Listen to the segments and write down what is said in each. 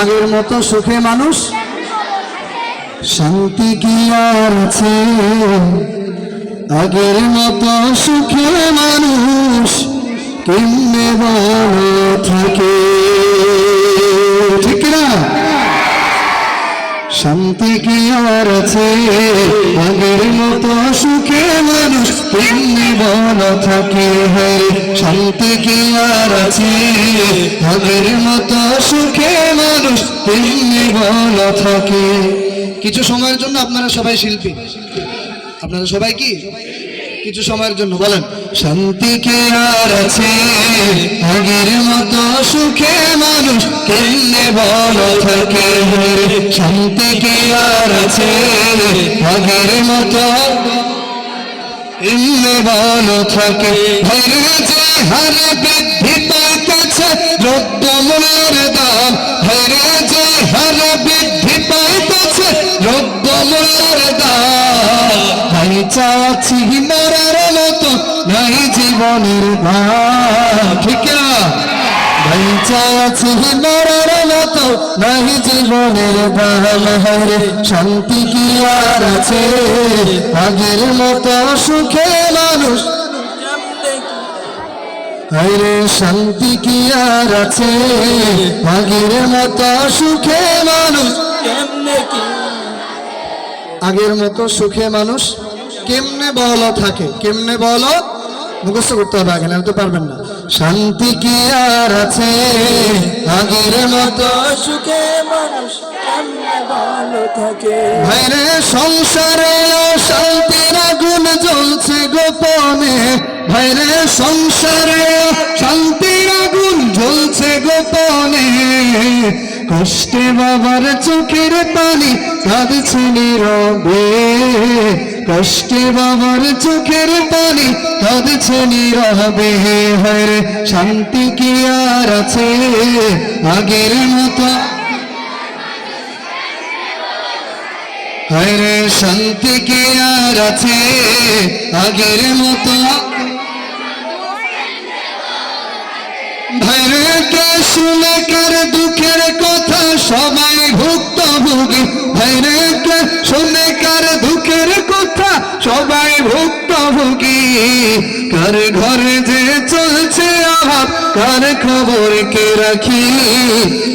আগের মতো সুখে মানুষ? শান্তি কি আর আছে? আগের মতো সুখে মানুষ কেমনে ভালো থাকে? কি আর আছে? আগের মতো সুখে মানুষ তেমনি ভালো থাকে হ্যাঁ শান্তি কি আর আছে? আগের মতো সুখে মানুষ তেমনি ভালো থাকে। কিছু সময়ের জন্য আপনারা সবাই শিল্পী। আপনারা সবাই কি? কিছু সময়ের জন্য, বলেন। শান্তি কে আর আছে? আগের মতো সুখে মানুষ কেমনে ভালো থাকে শান্তি কে আর আছে আগের মতো। এমনি ভালো থাকে? ভৈরে হারে বৃদ্ধি পাইতেছে দ্রব্য মূল্যের দাম। ভৈরে হারে বৃদ্ধি পাইতেছে দ্রব্য মূল্যের দাম। ভাই চাচ্ছি মরার মতো, নাই জীবনের দাম ঠিক না শান্তি কি আর আছে? আগের মতো সুখে মানুষ। হরে শান্তি কি আর আছে? আগের মতো সুখে মানুষ। আগের মতো সুখে মানুষ কেমনে বলো থাকে? কেমনে বলো? মুখস্থ করতে হবে, আগে না তো পারবেন না। শান্তি কি আর আছে? আগের মতো সুখে মানুষ ভালো থাকে? ভাইরে সংসারে শান্তির আগুন জ্বলছে গোপনে। ভাইরে সংসারে শান্তির আগুন জ্বলছে গোপনে। কষ্টে বাবার চোখের পানি কাঁদছে নীরবে। কষ্টে বাবার চোখের পানি, কাঁদছে নীরবে হরে শান্তি কি আর আছে? আগের মতো। হরে শান্তি কি আর আছে? আগের মতো। ভাইরে কে শুনে, কার দুঃখের কথা সবাই ভুক্তভোগী। ভাইরে ভুক্তভোগী কার ঘরে যে চলছে অভাব কার খবর কে রাখি?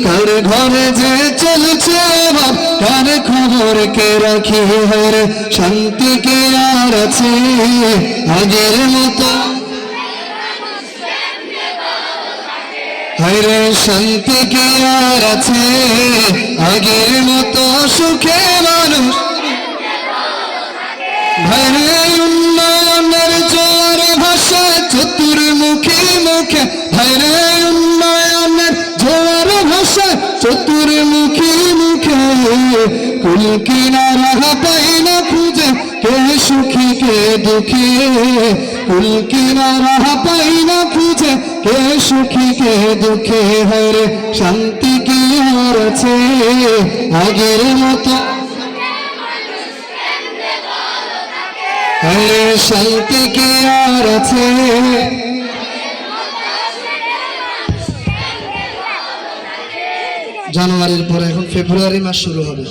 কার ঘরে যে চলছে অভাব কার খবর কে রাখি? হরে শান্তি কে আর আছে? আগের মতো হরে শান্তি কে আর আছে? আগের মতো সুখে মানুষ হরে চতুর্মুখী মুখে হরে উন্নয়নের জোয়ার ভাষা, চতুর্মুখী মুখে, কুল কিনারা পাই না খুঁজে, কে সুখী, কে দুঃখী? কুল কিনারা পাই না খুঁজে, কে সুখী, কে দুঃখে? হরে শান্তি কি আর আগের মতো শান্তি কি আর আছে? জানুয়ারির পরে এখন ফেব্রুয়ারি মাস শুরু হবে।